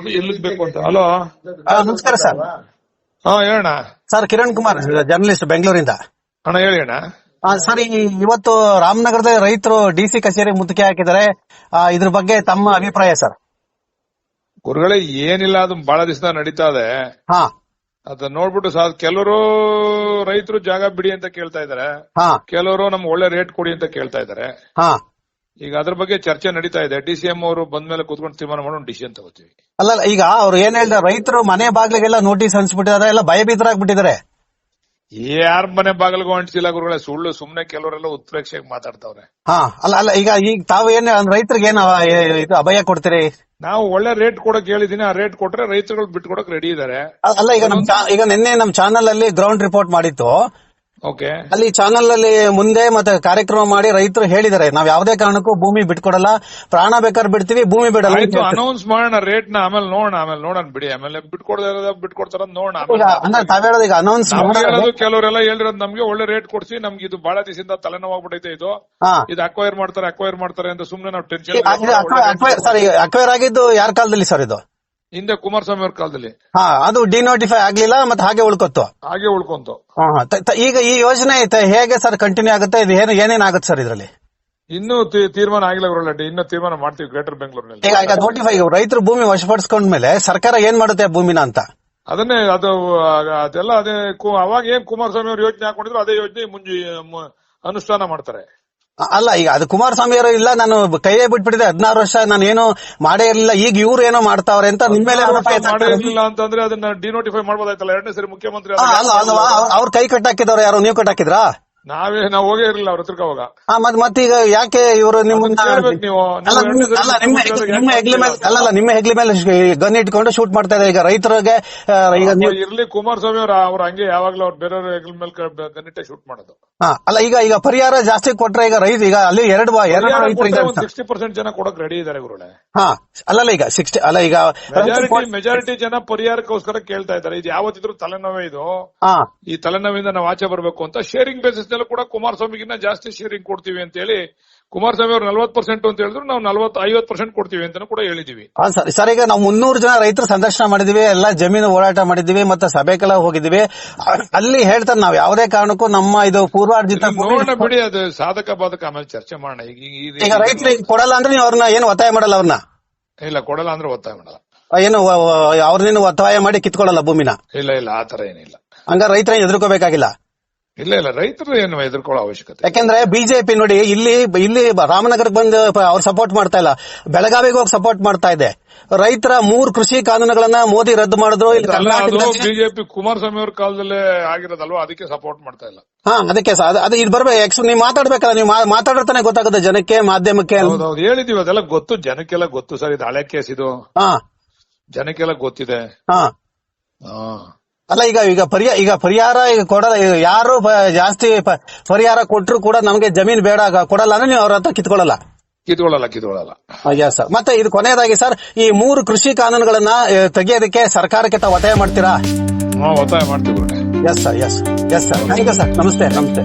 ಬೇಕು ಅಂತ. ಹಲೋ? ಆ, ನಮಸ್ಕಾರ ಸರ್. ಹಾ ಹೇಳಣ್ಣ. ಸರ್ ಕಿರಣ್ ಕುಮಾರ್ ಜರ್ನಲಿಸ್ಟ್ ಬೆಂಗಳೂರಿಂದ. ಅಣ್ಣ ಹೇಳಿ ಅಣ್ಣ. ಸರ್ ಈ ಇವತ್ತು ರಾಮನಗರದ ರೈತರು ಡಿ ಸಿ ಕಚೇರಿ ಮುತ್ತಿಗೆ ಹಾಕಿದ್ದಾರೆ. ಆ, ಇದ್ರ ಬಗ್ಗೆ ತಮ್ಮ ಅಭಿಪ್ರಾಯ ಸರ್? ಗುರುಗಳೇ ಏನಿಲ್ಲ ಅದು ಬಹಳ ದಿವಸ ನಡೀತಾ ಇದೆ. ಹಾ. ಅದ ನೋಡ್ಬಿಟ್ಟು ಸರ್ ಕೆಲವರು ರೈತರು ಜಾಗ ಬಿಡಿ ಅಂತ ಕೇಳ್ತಾ ಇದಾರೆ. ಹಾ. ಕೆಲವರು ನಮ್ಗೆ ಒಳ್ಳೆ ರೇಟ್ ಕೊಡಿ ಅಂತ ಕೇಳ್ತಾ ಇದಾರೆ. ಹಾ. ಈಗ ಅದ್ರ ಬಗ್ಗೆ ಚರ್ಚೆ ನಡೀತಾ ಇದೆ. ಡಿ ಸಿ ಎಂ ಅವರು ಬಂದ್ಮೇಲೆ ಕೂತ್ಕೊಂಡು ತೀರ್ಮಾನ ಮಾಡೋಣ ಡಿಸಿಷನ್ ತಗೋತೀವಿ. ಅಲ್ಲ ಈಗ ಅವ್ರು ಏನ್ ಹೇಳ್ತಾರೆ ರೈತರು ಮನೆ ಬಾಗ್ಲಿಗೆಲ್ಲ ನೋಟಿಸ್ ಅನ್ಸ್ಬಿಟ್ಟಿದ್ದಾರೆ ಎಲ್ಲ ಭಯಭೀತರಾಗ್ಬಿಟ್ಟಿದ್ದಾರೆ ಯಾರ ಮನೆ ಬಾಗಿಲಿಗೂ ಅಂಟಿಸಿಲ್ಲ ಗುರುಗಳೇ ಸುಳ್ಳು ಸುಮ್ನೆ ಕೆಲವರೆಲ್ಲ ಉತ್ಪ್ರೇಕ್ಷೆಗೆ ಮಾತಾಡ್ತಾವ್ರೆ. ಹಾ ಅಲ್ಲ ಅಲ್ಲ ಈಗ ಈಗ ತಾವು ಏನ್ ರೈತರಿಗೆ ಏನ್ ಏ- ಇದು ಅಭಯ ಕೊಡ್ತೀರಿ? ನಾವು ಒಳ್ಳೆ ರೇಟ್ ಕೊಡಕ್ ಹೇಳಿದೀನಿ ಆ ರೇಟ್ ಕೊಟ್ರೆ ರೈತರುಗಳು ಬಿಟ್ಕೊಡಕ್ ರೆಡಿ ಇದಾರೆ. ಅಲ್ಲ ಈಗ ನಮ್ ಚಾ- ಈಗ ನಿನ್ನೆ ನಮ್ ಚಾನಲ್ ಅಲ್ಲಿ ಗ್ರೌಂಡ್ ರಿಪೋರ್ಟ್ ಮಾಡಿತ್ತು. ಅಲ್ಲಿ ಚಾನಲ್ ಅಲ್ಲಿ ಮುಂದೆ ಮತ್ತೆ ಕಾರ್ಯಕ್ರಮ ಮಾಡಿ ರೈತರು ಹೇಳಿದಾರೆ ನಾವ್ ಯಾವ್ದೇ ಕಾರಣಕ್ಕೂ ಭೂಮಿ ಬಿಟ್ಕೊಡಲ್ಲ. ಪ್ರಾಣ ಬೇಕಾದ್ರೆ ಬಿಡ್ತೀವಿ ಭೂಮಿ ಬಿಡಲ್ಲ ಆಯ್ತು ಅನೌನ್ಸ್ ಮಾಡೋಣ ರೇಟ್ನ ಆಮೇಲೆ ನೋಡೋಣ ಆಮೇಲೆ ನೋಡೋಣ ಬಿಡಿ. ಆಮೇಲೆ ಬಿಟ್ಕೊಡ್ದಾರ ಬಿಟ್ಕೊಡ್ತಾರ ನೋಡೋಣ ಅಂದ್ರೆ ತಾವ್ ಹೇಳೋದು ಈಗ ಅನೌನ್ಸ್ ಕೆಲವರೆಲ್ಲ ಹೇಳಿರೋದು ನಮ್ಗೆ ಒಳ್ಳೆ ರೇಟ್ ಕೊಡ್ಸಿ ನಮ್ಗೆ ಇದು ಬಹಳ ದಿವಸದಿಂದ ತಲೆನೋವಾಗ್ಬಿಟ್ಟೈತೆ ಇದು. ಇದು ಅಕ್ವೈರ್ ಮಾಡ್ತಾರೆ ಅಕ್ವೈರ್ ಮಾಡ್ತಾರೆ ಅಂತ ಸುಮ್ನೆ ನಾವು ಟೆನ್ಷನ್ ಸರ್ ಅಕ್ವೈರ್ ಆಗಿದ್ದು ಯಾರ ಕಾಲದಲ್ಲಿ ಸರ್ ಇದು? ಹಿಂದೆ ಕುಮಾರಸ್ವಾಮಿ ಅವ್ರ ಕಾಲದಲ್ಲಿ. ಹಾ ಅದು ಡಿನೋಟಿಫೈ ಆಗ್ಲಿಲ್ಲ ಮತ್ತೆ ಹಾಗೆ ಉಳ್ಕೊತ್ತು. ಹಾಗೆ ಉಳ್ಕೊಂತು. ಹಾ, ಹಾ. ತ- ತ- ಈಗ ಈ ಯೋಜನೆ ಐತೆ ಹೇಗೆ ಸರ್ ಕಂಟಿನ್ಯೂ ಆಗುತ್ತೆ ಇದು ಏನು ಏನೇನ್ ಆಗುತ್ತೆ ಸರ್ ಇದ್ರಲ್ಲಿ? ಇನ್ನೂ ತೀ- ತೀರ್ಮಾನ ಆಗಿಲ್ಲ ಗುರುಳಡ್ಡಿ ಇನ್ನೂ ತೀರ್ಮಾನ ಮಾಡ್ತೀವಿ ಗ್ರೇಟರ್ ಬೆಂಗಳೂರಿನಲ್ಲಿ ಈಗ ಈಗ ನೋಟಿಫೈ ರೈತರು ಭೂಮಿ ವಶಪಡಿಸ್ಕೊಂಡ್ಮೇಲೆ ಸರ್ಕಾರ ಏನ್ ಮಾಡುತ್ತೆ ಭೂಮಿನ ಅಂತ? ಅದನ್ನೇ ಅದು ಆ- ಅದೆಲ್ಲ ಅದೇ ಕು- ಅವಾಗ ಏನ್ ಕುಮಾರಸ್ವಾಮಿ ಅವ್ರು ಯೋಜನೆ ಹಾಕೊಂಡಿದ್ರು ಅದೇ ಯೋಜನೆ ಮುಂಜಿ ಮ- ಅನುಷ್ಠಾನ ಮಾಡ್ತಾರೆ. ಅಲ್ಲ ಈಗ ಅದು ಕುಮಾರಸ್ವಾಮಿ ಅವರು ಇಲ್ಲ ನಾನು ಕೈಯೇ ಬಿಟ್ಬಿಟ್ಟಿದೆ. ಹದಿನಾರು ವರ್ಷ ನಾನು ಏನು ಮಾಡೇ ಇರಲಿಲ್ಲ. ಈಗ ಇವ್ರು ಏನೋ ಮಾಡ್ತಾವ್ರೆ ಅಂತ ನಿಮ್ಮ ಮೇಲೆ ಆರೋಪ ಮಾಡೇ ಎತ್ತಾಕ್ತಾರೆ. ಇರ್ಲಿಲ್ಲ ಅಂತಂದ್ರೆ ಅದನ್ನ ಡಿನೋಟಿಫೈ ಮಾಡ್ಬೋದಾಯ್ತಲ್ಲ? ಎರಡನೇ ಸರಿ ಮುಖ್ಯಮಂತ್ರಿ ಅಲ್ಲ ಅಲ್ವಾ? ಅವ್ರ್- ಕೈ ಕೈ ಕಟ್ಟಾಕಿದವ್ರು ಯಾರು? ನೀವು ಕಟ್ಟಾಕಿದ್ರಾ? ನಾವೇ ನಾವು ಹೋಗೇ ಇರ್ಲಿಲ್ಲ ಅವ್ರ ಹತ್ರಕ್ಕೆ ಅವಾಗ. ಆ, ಮತ್ ಮತ್ತೀಗ ಯಾಕೆ ಇವರು ನಿಮ್ಮ ಅದನ್ನ ಕೇಳ್ಬೇಕು ನೀವು. ಅಲ್ಲ ನೀವು ನಿಮ್ಮ- ಅಲ್ಲ ನಿಮ್ಮ ಮುಖ್ಯಮಂತ್ರಿ ನಿಮ್ಮ ಹೆಗ್ಲಿ ಮೇಲೆ ಅಲ್ಲ ಅಲ್ಲ ನಿಮ್ಮ ಹೆಗ್ಲಿ ಮೇಲೆ ಗನ್ ಇಟ್ಕೊಂಡು ಶೂಟ್ ಮಾಡ್ತಾ ಇದೆ ಈಗ ರೈತರಿಗೆ ಆ, ಈಗ ನೀವು ಇರ್ಲಿ ಕುಮಾರಸ್ವಾಮಿ ಅವ್ರ ಅವ್ರ ಹಂಗೆ ಯಾವಾಗ್ಲೂ ಅವ್ರ ಬೇರೆಯವ್ರ ಹೆಗಲ ಮೇಲೆ ಗನ್ನಿಟ್ಟೆ ಶೂಟ್ ಮಾಡೋದು. ಹಾ, ಅಲ್ಲ ಈಗ ಈಗ ಪರಿಹಾರ ಜಾಸ್ತಿ ಕೊಟ್ರೆ ಈಗ ರೈತ ಈಗ ಅಲ್ಲಿ ಎರಡು ಬಾ- ಎರಡು ರೈತರಿಗೆ ಒಂದ್ ಸಿಕ್ಸ್ಟಿ ಪರ್ಸೆಂಟ್ ಜನ ಕೊಡಕ್ ರೆಡಿ ಇದಾರೆ ಗುರುಗಳೇ. ಹಾ ಅಲ್ಲಲ್ಲ ಈಗ ಸಿಕ್ಸ್ಟಿ ಅಲ್ಲ ಈಗ ಮೆಜಾರಿಟಿ ಮೆಜಾರಿಟಿ ಜನ ಪರಿಹಾರಕ್ಕೋಸ್ಕರ ಕೇಳ್ತಾ ಇದ್ದಾರೆ. ಇದು ಯಾವತ್ತಿದ್ರು ತಲೆನೋವೇ ಇದು. ಹಾ. ಈ ತಲೆನೋವಿಂದ ನಾವು ಆಚೆ ಬರಬೇಕು ಅಂತ ಶೇರಿಂಗ್ ಬೇಸಿಸ್ ನಲ್ಲೂ ಕೂಡ ಕುಮಾರಸ್ವಾಮಿಗಿನ್ನ ಜಾಸ್ತಿ ಶೇರಿಂಗ್ ಕೊಡ್ತೀವಿ ಅಂತ ಹೇಳಿ ಕುಮಾರಸ್ವಾಮಿ ಅವರು ನಲ್ವತ್ ಪರ್ಸೆಂಟ್ ಅಂತ ಹೇಳಿದ್ರು ನಾವು ನಲ್ವತ್ ಐವತ್ ಪರ್ಸೆಂಟ್ ಕೊಡ್ತೀವಿ ಅಂತ ಕೂಡ ಹೇಳಿದೀವಿ. ಸರ್ ಸರ್ ಈಗ ನಾವು ಮುನ್ನೂರು ಜನ ರೈತರ ಸಂದರ್ಶನ ಮಾಡಿದೀವಿ ಎಲ್ಲ ಜಮೀನು ಹೋರಾಟ ಮಾಡಿದೀವಿ ಮತ್ತೆ ಸಭೆಗೆಲ್ಲ ಹೋಗಿದೀವಿ. ಅಲ್ಲಿ ಹೇಳ್ತಾರೆ ನಾವು ಯಾವುದೇ ಕಾರಣಕ್ಕೂ ನಮ್ಮ ಇದು ಪೂರ್ವಾರ್ಜಿತ ನೋಡೋಣ ಬಿಡಿ ಅದು ಸಾಧಕ ಬಾಧಕ ಆಮೇಲೆ ಚರ್ಚೆ ಮಾಡೋಣ. ಈಗ ಈಗ ರೈತರಿಗೆ ಕೊಡಲ್ಲ ಅಂದ್ರೆ ನೀವು ಅವ್ರನ್ನ ಏನು ಒತ್ತಾಯ ಮಾಡಲ್ಲ ಅವ್ರನ್ನ? ಇಲ್ಲ ಕೊಡಲ್ಲ ಅಂದ್ರೆ ಒತ್ತಾಯ ಮಾಡಲ್ಲ. ಏನು ಅವ್ರನ್ನೇನು ಒತ್ತಾಯ ಮಾಡಿ ಕಿತ್ಕೊಳ್ಳಲ್ಲ ಭೂಮಿನ? ಇಲ್ಲ ಇಲ್ಲ ಆತರ ಏನಿಲ್ಲ. ಹಂಗ ರೈತರ ಎದುರ್ಕೋಬೇಕಾಗಿಲ್ಲ ಇಲ್ಲ ಇಲ್ಲ ರೈತರು ಏನು ಎದುರ್ಕೊಳ್ಳೋ ಅವಶ್ಯಕತೆ ಯಾಕಂದ್ರೆ ಬಿಜೆಪಿ ನೋಡಿ ಇಲ್ಲಿ ಇಲ್ಲಿ ರಾಮನಗರಕ್ಕೆ ಬಂದು ಅವ್ರು ಸಪೋರ್ಟ್ ಮಾಡ್ತಾ ಇಲ್ಲ. ಬೆಳಗಾವಿಗೆ ಹೋಗಿ ಸಪೋರ್ಟ್ ಮಾಡ್ತಾ ಇದೆ. ರೈತರ ಮೂರ್ ಕೃಷಿ ಕಾನೂನುಗಳನ್ನ ಮೋದಿ ರದ್ದು ಮಾಡಿದ್ರು ಬಿಜೆಪಿ ಕುಮಾರಸ್ವಾಮಿ ಅವ್ರ ಕಾಲದಲ್ಲೇ ಆಗಿರೋದಲ್ವಾ? ಅದಕ್ಕೆ ಸಪೋರ್ಟ್ ಮಾಡ್ತಾ ಇಲ್ಲ. ಹಾ ಅದಕ್ಕೆ ಅದು ಇದು ಬರ್ಬೇಕು. ನೀವು ಮಾತಾಡ್ಬೇಕಲ್ಲ ನೀವು ಮಾತಾಡ್ತಾನೆ ಗೊತ್ತಾಗುತ್ತೆ ಜನಕ್ಕೆ ಮಾಧ್ಯಮಕ್ಕೆ ಹೇಳಿದೀವಿ ಅದೆಲ್ಲ ಗೊತ್ತು ಜನಕ್ಕೆಲ್ಲ ಗೊತ್ತು ಸರ್ ಇದು ಹಳೆ ಕೇಸ್ ಇದು. ಹಾ. ಜನಕ್ಕೆಲ್ಲ ಗೊತ್ತಿದೆ. ಹಾ. ಹಾ. ಅಲ್ಲ ಈಗ ಈಗ ಪರಿಹಾರ ಈಗ ಪರಿಹಾರ ಈಗ ಕೊಡಲ್ಲ ಈಗ ಯಾರು ಪ- ಜಾಸ್ತಿ ಪ- ಪರಿಹಾರ ಕೊಟ್ಟರು ಕೂಡ ನಮಗೆ ಜಮೀನ್ ಬೇಡ ಕೊಡಲ್ಲ ಅಂದ್ರೆ ನೀವು ಅವ್ರ ಹತ್ರ ಕಿತ್ಕೊಳ್ಳಲ್ಲ. ಕಿತ್ಕೊಳ್ಳಲ್ಲ ಕಿತ್ಕೊಳ್ಳಲ್ಲ. ಎಸ್ ಸರ್ ಮತ್ತೆ ಇದು ಕೊನೆಯದಾಗಿ ಸರ್ ಈ ಮೂರು ಕೃಷಿ ಕಾನೂನುಗಳನ್ನ ಆ, ತೆಗೆಯೋದಕ್ಕೆ ಸರ್ಕಾರಕ್ಕೆ ತಾವು ಒತ್ತಾಯ ಮಾಡ್ತೀರಾ? ಒತ್ತಾಯ ಮಾಡ್ತೀವಿ ಗುರುಗಳೇ. Yes sir yes yes sir thank you sir ನಮಸ್ತೆ ನಮಸ್ತೆ.